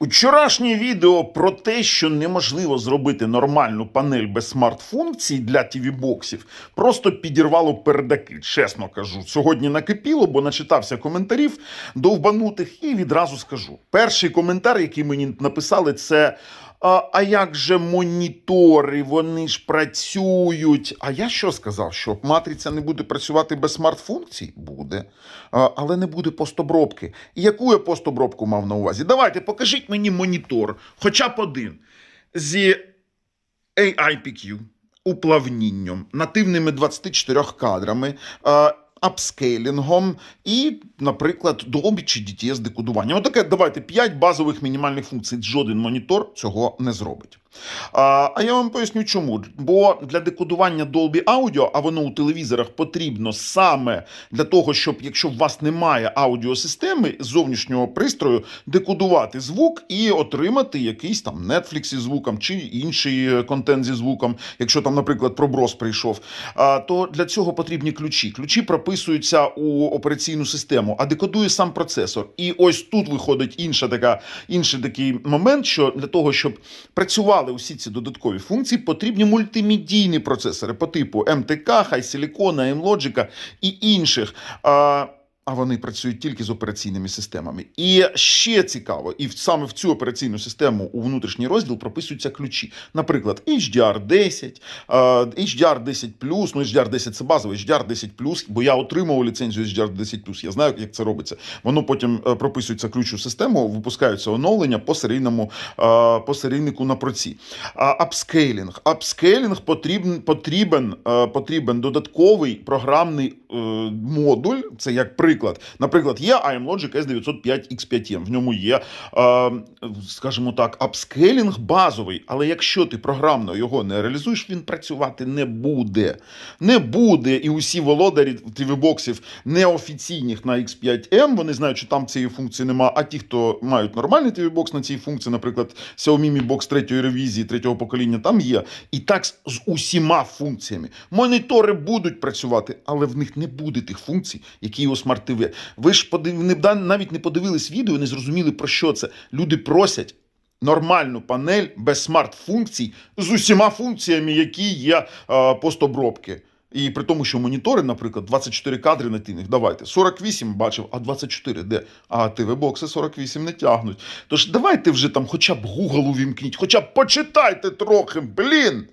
Вчорашнє відео про те, що неможливо зробити нормальну панель без смарт-функцій для TV-боксів, просто підірвало передаки, чесно кажу. Сьогодні накипіло, бо начитався коментарів довбанутих, і відразу скажу. Перший коментар, який мені написали, це. А, а як же монітори? Вони ж працюють. А я що сказав? Що матриця не буде працювати без смарт-функцій? Буде. А, але не буде постобробки. Яку я постобробку мав на увазі? Давайте, покажіть мені монітор, хоча б один. Зі AIPQ, уплавнінням, нативними 24 кадрами. е, Апскейлінгом і, наприклад, Dolby чи DTS декодуванням. Отаке, давайте 5 базових мінімальних функцій. Жоден монітор цього не зробить. А, я вам поясню, чому. Бо для декодування Dolby Audio, а воно у телевізорах потрібно саме для того, щоб, якщо у вас немає аудіосистеми з зовнішнього пристрою, декодувати звук і отримати якийсь там Netflix зі звуком чи інший е, контент зі звуком, якщо там, наприклад, проброс прийшов. То для цього потрібні ключі. Ключі прописуються у операційну систему, а декодує сам процесор. І ось тут виходить інша така, інший такий момент, що для того, щоб працювали усі ці додаткові функції, потрібні мультимедійні процесори по типу МТК, Хайсілікона, Емлоджика і інших. А, вони працюють тільки з операційними системами. І ще цікаво, і саме в цю операційну систему у внутрішній розділ прописуються ключі. Наприклад, HDR10, е, HDR10+, ну HDR10 це базовий, HDR10+, бо я отримував ліцензію HDR10+, я знаю, як це робиться. Воно потім е, прописується ключ у систему, випускаються оновлення по серійному е, по серійнику на проці. Апскейлінг. Апскейлінг потрібен, потрібен, потрібен додатковий програмний модуль. Це як приклад. Наприклад, є iMlogic S905 X5M. В ньому є, е, скажімо так, апскейлінг базовий. Але якщо ти програмно його не реалізуєш, він працювати не буде. Не буде. І усі володарі TV-боксів неофіційних на X5M, вони знають, що там цієї функції нема. А ті, хто мають нормальний TV-бокс на цій функції, наприклад, Xiaomi Mi Box третьої ревізії, третього покоління, там є. І так з усіма функціями. Монітори будуть працювати, але в них не буде тих функцій, які Smart TV. Ви ж навіть не подивились відео, не зрозуміли про що це. Люди просять. Нормальну панель без смарт-функцій з усіма функціями, які є е, постобробки. І при тому, що монітори, наприклад, 24 кадри нативних, давайте 48 бачив, а 24 де? А ТВ-бокси 48 не тягнуть. Тож давайте вже там хоча б Google увімкніть, хоча б почитайте трохи, блін.